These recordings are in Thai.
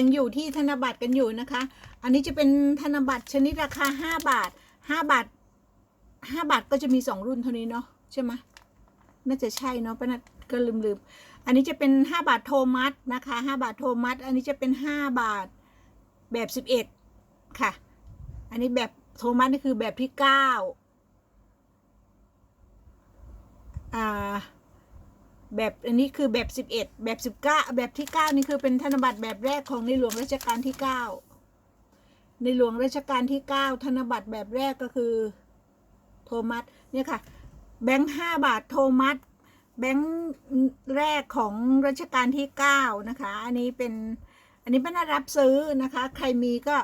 ยังอยู่ที่ธนบัตรกันอยู่นะคะ อันนี้จะเป็นธนบัตรชนิดราคาห้าบาทห้าบาทห้าบาทก็จะมีสองรุ่นเท่านี้เนาะใช่ไหมน่าจะใช่เนาะป้านัดก็ลืมลืมๆอันนี้จะเป็นห้าบาทโทมัสนะคะห้าบาทโทมัส อันนี้จะเป็นห้าบาทแบบสิบเอ็ดค่ะ อันนี้แบบโทมัสนี่คือแบบที่เก้าอ่า แบบอันนี้คือแบบ 11 แบบ 19 แบบที่ 9 นี่คือเป็นธนบัตรแบบแรกของในหลวงรัชกาลที่ 9 ในหลวงรัชกาลที่ 9 ธนบัตรแบบแรกก็คือโทมัสเนี่ยค่ะ แบงค์5บาทโทมัสแบงค์แรกของรัชกาลที่ 9 นะคะ อันนี้เป็นอันนี้ป้านารับซื้อนะคะ ใครมีก็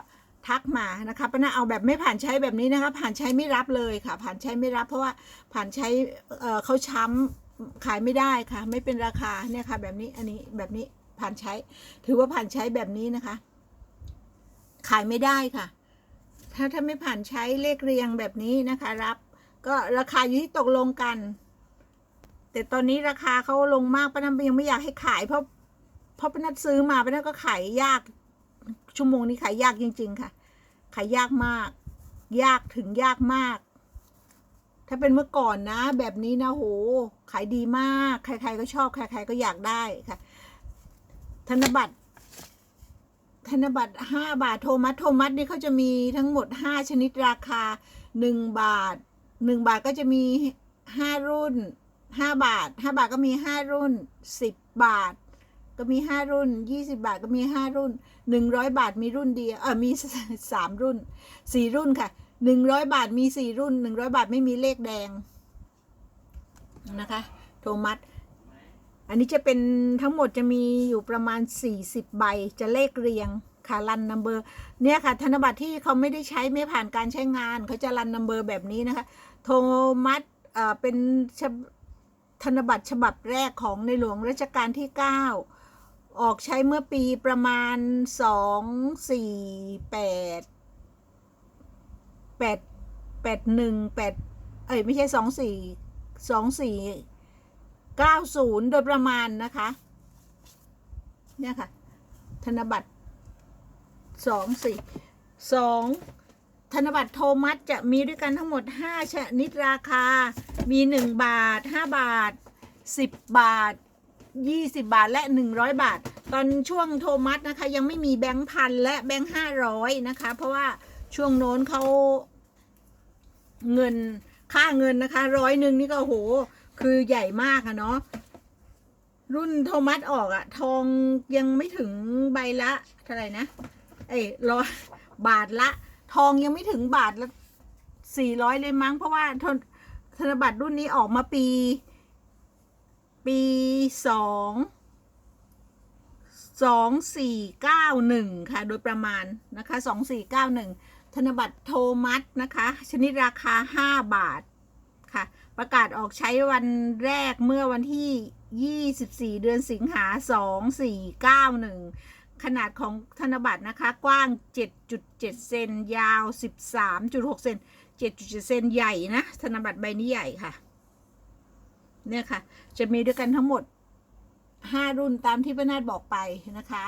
ทักมานะคะป้านาเอาแบบไม่ผ่านใช้แบบนี้นะคะ ผ่านใช้ไม่รับเลยค่ะ ผ่านใช้ไม่รับเพราะว่าผ่านใช้เเขาช้ำ ขายไม่ได้ค่ะ ไม่เป็นราคาเนี่ยค่ะ แบบนี้อันนี้แบบนี้ผ่านใช้ ถือว่าผ่านใช้แบบนี้นะคะ ขายไม่ได้ค่ะ ถ้าถ้าไม่ผ่านใช้เลขเรียงแบบนี้นะคะ รับ ก็ราคาอยู่ที่ตกลงกัน แต่ตอนนี้ราคาเขาลงมากป้านันยังไม่อยากให้ขายเพราะเพราะป้านัดซื้อมาป้านัดก็ขายยากชั่วโมงนี้ขายยากจริง ๆ ค่ะ ขายยากมาก ยากถึงยากมาก ถ้าเป็นเมื่อก่อนนะ แบบนี้นะโหขายดีมาก ใคร ๆ ก็ชอบ ใคร ๆ ก็อยากได้ค่ะ ธนบัตร ธนบัตรห้าบาทโทมัสโทมัสนี่เขาจะมีทั้งหมดห้าชนิดราคาหนึ่งบาทหนึ่งบาทก็จะมีห้ารุ่นห้าบาทห้าบาทก็มีห้ารุ่นสิบบาท ก็มีห้ารุ่นยี่สิบาทก็มีห้ารุ่นหนึ่งร้อยบาทมีรุ่นเดียวเออมีสามรุ่นสี่รุ่นค่ะ หนึ่งร้อยบาทมีสี่รุ่นหนึ่งร้อยบาทไม่มีเลขแดง นะคะ โทมัส อันนี้จะเป็นทั้งหมดจะมีอยู่ประมาณ40ใบจะเลขเรียงค่ะรันนัมเบอร์เนี่ยค่ะ ธนบัตรที่เขาไม่ได้ใช้ไม่ผ่านการใช้งานเขาจะรันนัมเบอร์แบบนี้นะคะ โทมัสเอ่อเป็นธนบัตรฉบับแรกของในหลวงรัชกาลที่ 9 ออกใช้เมื่อปีประมาณ 2 4 8 8 8 1 8เอ้ยไม่ใช่2 4 2 4 90โดยประมาณนะคะเนี่ยค่ะ ธนบัตรสองสี่สองธนบัตรโทมัสจะมีด้วยกันทั้งหมด 5 ชนิดราคา มี 1 บาท 5 บาท 10 บาท 20 บาทและ 100 บาท ตอนช่วงโทมัสนะคะ ยังไม่มีแบงค์พันและแบงค์ห้าร้อยนะคะ เพราะว่าช่วงโน้นเขา เงินค่าเงินนะคะร้อยหนึ่งนี่ก็โห คือใหญ่มากอะเนาะรุ่นโทมัสออกอะทองยังไม่ถึงใบละเท่าไหร่นะเอ้ร้อยบาทละ ทองยังไม่ถึงบาทละสี่ร้อยเลยมั้ง เพราะว่าธนธนบัตรรุ่นนี้ออกมาปี ปีสองสองสี่เก้าหนึ่งค่ะ โดยประมาณนะคะสองสี่เก้าหนึ่ง ธนบัตรโทมัสนะคะ ชนิดราคาห้าบาทค่ะ ประกาศออกใช้วันแรกเมื่อวันที่ 24 เดือนสิงหา 2491 ขนาดของธนบัตรนะคะ กว้าง 7.7 เซน ยาว 13.6 เซน 7.7 เซนใหญ่นะ ธนบัตรใบนี้ใหญ่ค่ะ เนี่ยค่ะ จะมีด้วยกันทั้งหมด 5 รุ่นตามที่พนาดบอกไปนะคะ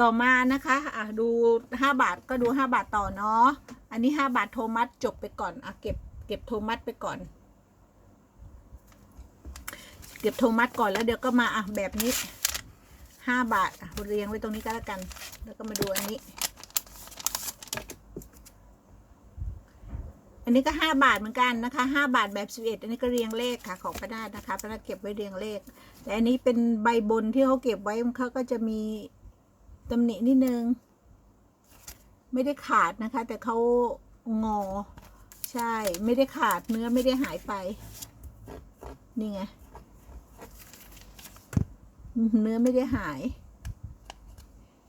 ต่อมานะคะอะดู5บาทก็ดู5บาทต่อเนาะอันนี้5บาทโทมัสจบไปก่อนอะเก็บเก็บโทมัสไปก่อน เก็บโทมัสก่อนแล้วเดี๋ยวก็มาอะแบบนี้5บาทอะเรียงไว้ตรงนี้ก็แล้วกัน แล้วก็มาดูอันนี้ อันนี้ก็5บาทเหมือนกันนะคะ5บาทแบบ11อันนี้ก็เรียงเลขค่ะของพระนาดนะคะพระนาดเก็บไว้เรียงเลข แต่อันนี้เป็นใบบนที่เขาเก็บไว้เขาก็จะมี ตำหนินิดนึง ไม่ได้ขาดนะคะ แต่เขางอ ใช่ ไม่ได้ขาดเนื้อไม่ได้หายไป นี่ไง เนื้อไม่ได้หาย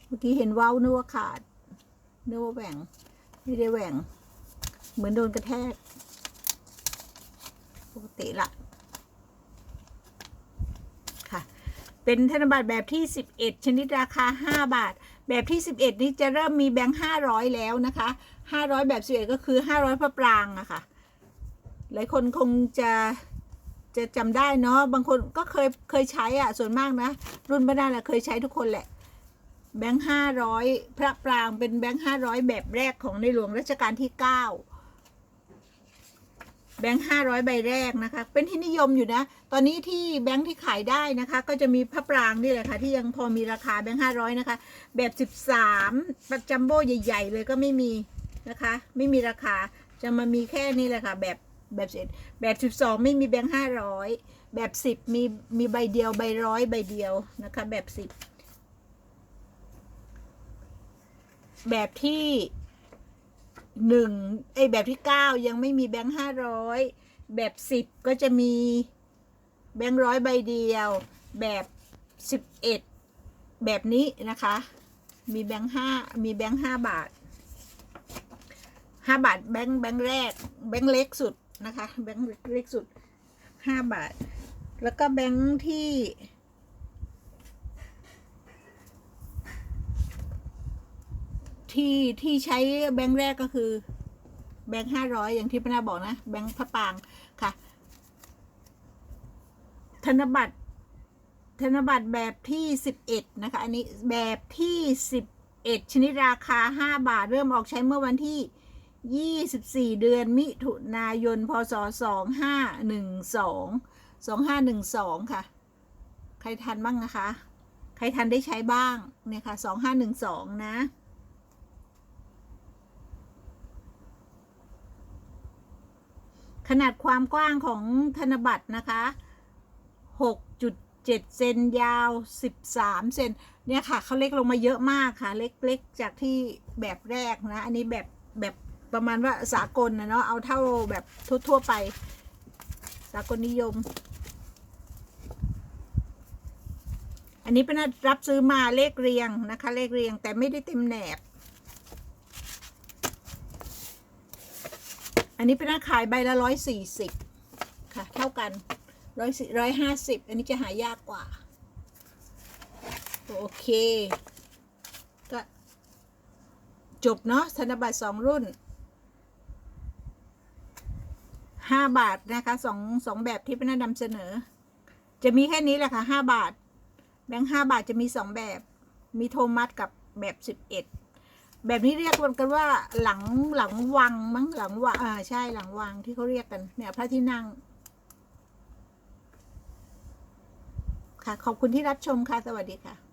เมื่อกี้เห็นเว้านึกว่าขาดนึกว่าแหว่ง ไม่ได้แหว่ง เหมือนโดนกระแทก ปกติละ่ะ เป็นธนบัตรแบบที่ 11 ชนิดราคา 5 บาท แบบที่ 11 นี้จะเริ่มมีแบงค์500 แล้วนะคะ 500 แบบ 11 ก็คือ 500พระปรางอะค่ะ หลายคนคงจะจะจำได้เนาะ บางคนก็เคยเคยใช้อะส่วนมากนะ รุ่นบ้านๆแหละเคยใช้ทุกคนแหละ แบงค์ห้าร้อยพระปรางเป็นแบงค์ห้าร้อยแบบแรกของในหลวงรัชกาลที่เก้า แบงค์ห้าร้อยใบแรกนะคะ เป็นที่นิยมอยู่นะ ตอนนี้ที่แบงค์ที่ขายได้นะคะ ก็จะมีพระปรางนี่แหละค่ะที่ยังพอมีราคาแบงค์ห้าร้อยนะคะ แบบสิบสามประจัมโบ้ใหญ่ ๆ เลยก็ไม่มีนะคะ ไม่มีราคาจะมามีแค่นี้แหละค่ะ แบบแบบเศษแบบสิบสองไม่มีแบงค์ห้าร้อยแบบสิบมีมีใบเดียวใบร้อยใบเดียวนะคะ แบบสิบแบบที่ หนึ่งไอแบบที่เก้ายังไม่มีแบงค์ห้าร้อยแบบสิบก็จะมีแบงค์ร้อยใบเดียว แบบสิบเอ็ดแบบนี้นะคะ มีแบงค์ห้ามีแบงค์ห้าบาทห้าบาทแบงค์แบงค์แรก แบงค์เล็กสุดนะคะ แบงค์เล็กสุดห้าบาท แล้วก็แบงค์ที่ ที่ที่ใช้แบงค์แรกก็คือ แบงค์ห้าร้อยอย่างที่พนาบอกนะ แบงค์พระปรางค่ะ ธนบัตร ธนบัตรแบบที่สิบเอ็ดนะคะ อันนี้แบบที่สิบเอ็ดชนิดราคาห้าบาท เริ่มออกใช้เมื่อวันที่ยี่สิบสี่เดือนมิถุนายน พศสองห้าหนึ่งสองสองห้าหนึ่งสองค่ะ ใครทันบ้างนะคะ ใครทันได้ใช้บ้าง เนี่ยค่ะสองห้าหนึ่งสองนะ ขนาดความกว้างของธนบัตรนะคะ 6.7 เซนยาว 13 เซนเนี่ยค่ะเขาเล็กลงมาเยอะมากค่ะ เล็กๆจากที่แบบแรกนะ อันนี้แบบแบบประมาณว่าสากลนะเนาะเอาเท่าแบบทั่วๆไป สากลนิยม อันนี้เป็นรับซื้อมาเลขเรียงนะคะ เลขเรียงแต่ไม่ได้เต็มแหนบ อันนี้เป็นราขายใบละร้อยสี่สิบค่ะ เท่ากันร้อยสี่ร้อยห้าสิบอันนี้จะหายากกว่า โอเค ก็จบเนาะธนบัตรสองรุ่นห้าบาทนะคะสองสองแบบที่เป็นนำเสนอ จะมีแค่นี้แหละค่ะห้าบาท แบงค์ห้าบาทจะมีสองแบบ มีโทมัสกับแบบสิบเอ็ด แบบนี้เรียกกันว่าหลังหลังวังมั้งหลังวังอ่าใช่หลังวังที่เขาเรียกกัน เนี่ย พระที่นั่ง ค่ะ ขอบคุณที่รับชมค่ะ สวัสดีค่ะ